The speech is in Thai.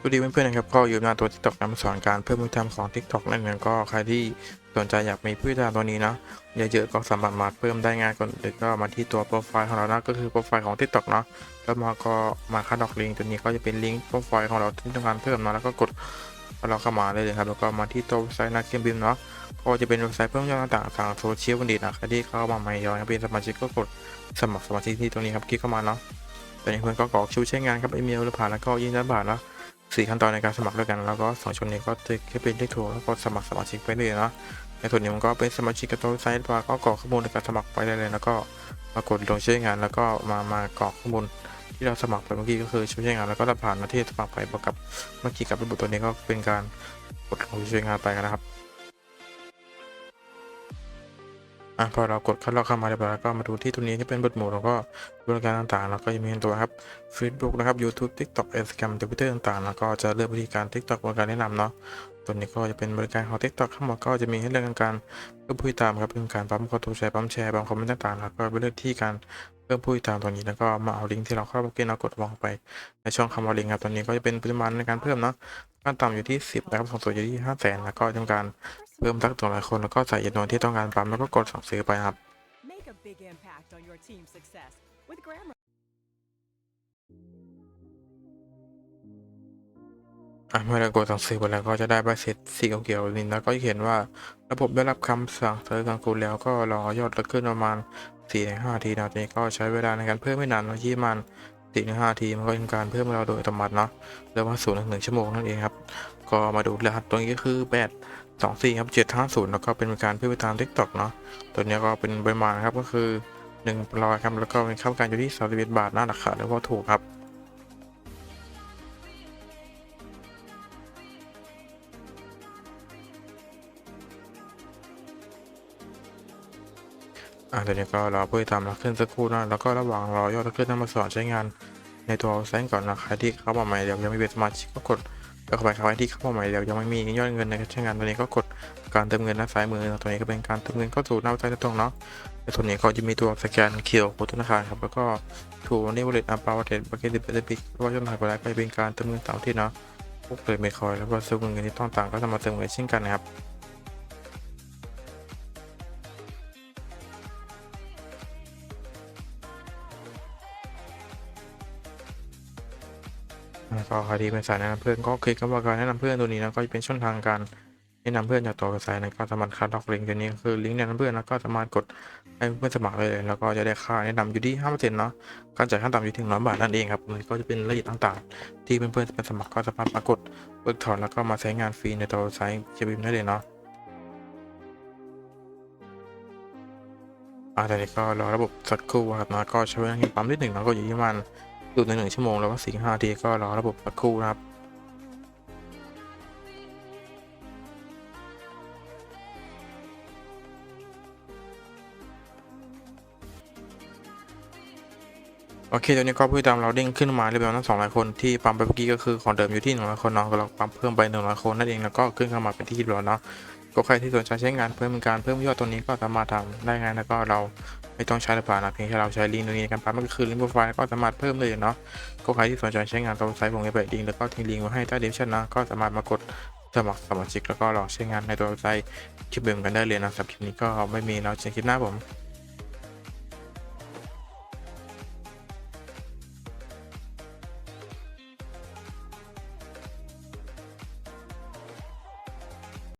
สวัสดีเพื่อนๆนะครับก็อยู่หน้าตัว TikTok นำสอนการเพิ่มผู้ติดตามของ TikTok นั่นเองก็ใครที่สนใจอยากมีผู้ติดตามตัวนี้นะเยอะๆก็สามารถมาเพิ่มได้ง่ายกว่าอื่นก็มาที่ตัวโปรไฟล์ของเรานะก็คือโปรไฟล์ของ TikTok เนาะแล้วมาก็มาคัดดอกลิงก์ตัวนี้ก็จะเป็นลิงก์โปรไฟล์ของเราที่ต้องการเพิ่มเนาะแล้วก็กดเราเข้ามาเลยครับแล้วก็มาที่ตัวเว็บไซต์นักเกมบิมเนาะก็จะเป็นเว็บไซต์เพิ่มยอดต่างๆทางโซเชียลบันดีนะใครที่เข้ามาใหม่ย้อนเป็นสมาชิกก็กดสมัครสมาชิกที่ตรงนี้ครับคลิกเข้ามาเนาะตอนนี้เพื่อนก็กรอกชื่อใช้งานครับอีเมลหรือผ่านแล้วก็ยืนยันบัตรแล้ว สี่ขั้นตอนในการสมัครด้วยกัน แล้วก็สองชนนี้ก็จะแค่เป็นเลขโทรแล้วก็สมัครสมาชิกไปเลยนะในส่วนนี้มันก็เป็นสมาชิกกับตัวไซต์ว่าก็กรอกข้อมูลในการสมัครไปได้เลยแล้วก็มากดลงชื่องาน แล้วก็มามากรอกข้อมูลที่เราสมัครไปเมื่อกี้ก็คือใช้งานแล้วก็รับผ่านมาที่สมัครไปประกับเมื่อกี้กับระบบตัวนี้ก็เป็นการกดลงชื่องานไปนะครับ อะพอเรากดเข้าเราเข้ามาเรียบร้อยแล้วก็มาดูที่ตัวนี้ที่เป็นบทหมู่แล้วก็บริการต่างๆ แล้วก็จะมีตัวครับ Facebook นะครับ YouTube TikTok Instagram Twitter ต่างๆ แล้วก็จะเลือกวิธีการ TikTok บริการแนะนำเนาะตัวนี้ก็จะเป็นบริการของ TikTok ทั้งหมดก็จะมีให้เลือกการเพิ่มผู้ติดตามครับเรื่องการปั๊มคอถูกแชร์ปั๊มแชร์ปั๊มคอมเมนต์ต่างๆแล้วก็ไปเลือกที่การเพิ่มผู้ติดตามตรงนี้แล้วก็มาเอาลิงก์ที่เราเข้าโปรแกรมเรากดวางไปในช่องคำว่าลิงก์ครับตอนนี้ก็จะเป็นปริมาณในการเพิ่มเนาะขั้นต่ำอยู่ที่ 10นะครับสูงสุดอยู่ที่5 0 0 0 0 0แล้วก็ทำการ เพิ่มทักตัวหลายคนแล้วก็ใส่จำนวนที่ต้องการปั๊มแล้วก็กดสั่งซื้อไปครับ Make a big impact on your team's success with Grammar. อะเมื่อเรากดสั่งซื้อไปแล้วก็จะได้ใบเสร็จสีเขียวๆนี่แล้วก็จะเห็นว่าระบบได้รับคำสั่งซื้อทางคุณแล้วก็รอยอดขึ้นประมาณ4-5ทีนะทีนี้ก็ใช้เวลาในการเพิ่มไม่นานเนาะยี่มัน4-5ทีมันก็เป็นการเพิ่มเราโดยอัตโนมัติเนาะเรียกว่า0ถึง1ชั่วโมงนั่นเองครับ ก็มาดูรหัสตัวนี้ก็คือ 8 2 4ครับ750แล้วก็เป็นการเพิ่มไปตาม TikTok เนาะตัวนี้ก็เป็นปริมาณครับก็คือ1ร้อยครับแล้วก็เป็นค่าบริการอยู่ที่31บาทน่าราคาเรียกว่าถูกครับอ่าเดี๋ยวนี้ก็รอผู้ติดตามเราขึ้นสักครู่นะแล้วก็ระหว่างรอยอดขึ้นนำมาสอนใช้งานในตัวเซนก่อนนะใครที่เข้ามาใหม่เดี๋ยวยังไม่เป็นสมาชิกก็กด เข้าไปครที่เข้ามาใหม่เดี๋ยวยังไม่มียอดเงินในการใช้งานตัวนี้ก็กดการเติมเงินด้านซ้ายมือตัวนี้ก็เป็นการเติมเงินเข้าสู่หน้าเว็บไซต์ตรงเนาะในส่วนนี้ก็จะมีตัวสแกนเคียวของธนาคารครับแล้วก็ถูกนี่วอลเล็ตอัปเปอร์เทสบัคเก็ตดิบเอพิกว่าช่องทางไปแล้วก็จะเป็นการเติมเงินตามที่เนาะพวกเลยไม่คอยแล้วก็ซื้อเงินที่ต้องต่างก็จะมาเติมเงินเช่นกันนะครับ แล้วก็ใครที่เป็นสายแนะนำเพื่อนก็คลิกคำว่าการแนะนำเพื่อนตัวนี้นะก็จะเป็นช่องทางการแนะนำเพื่อนจากตัวสายนั้นก็สามารถคัดลอกลิงก์ตัวนี้คือลิงก์แนะนำเพื่อนแล้วก็สามารถกดให้เพื่อนสมัครเลยแล้วก็จะได้ค่าแนะนำอยู่ที่5%เนาะการจ่ายขั้นต่ำอยู่ที่100บาทนั่นเองครับมันก็จะเป็นรายละเอียดต่างๆ ที่เพื่อนๆเป็นสมัครก็สามารถปรากฏเบิกถอนแล้วก็มาใช้งานฟรีในตัวไซต์เจบิมได้เลยเนาะอ่าแต่นี้ก็รอระบบสักครู่ครับนะก็ใช้เวลาปั๊มนิดหนึ่งแล้วก็อยู่ที่มาณ ดูในหนึ่งชั่วโมงแล้วก็สี่ห้าทีก็รอระบบสักครู่นะครับโอเคตอนนี้ก็ผู้ติดตามเราเด้งขึ้นมาเรียบร้อยทั้งสองร้อยคนที่ปั๊มไปเมื่อกี้ก็คือของเดิมอยู่ที่หนึ่งร้อยคนเนาะก็เราปั๊มเพิ่มไปหนึ่งร้อยคนนั่นเองแล้วก็ขึ้นเข้ามาเป็นที่เรียบร้อยเนาะ ก็ใครที่สนใจใช้งานเพิ่มการเพิ่มยอดตัวนี้ก็สามารถทำได้ง่ายแล้วก็เราไม่ต้องใช้ระบบนะเพียงแค่เราใช้ลิงก์ตัวนี้ในการปั๊มก็คือลิงก์โปรไฟล์ก็สามารถเพิ่มเลยเนาะก็ใครที่สนใจใช้งานตัวไซต์ผมจะแปะลิงก์แล้วก็ทิ้งลิงก์ไว้ให้ใต้เดสชั่นนะก็สามารถมากดสมัครสมาชิกแล้วก็ลองใช้งานในตัวไซต์คลิปเบมกันได้เลยนะสำหรับคลิปนี้ก็ไม่มีแล้วเจอกันคลิปหน้าผม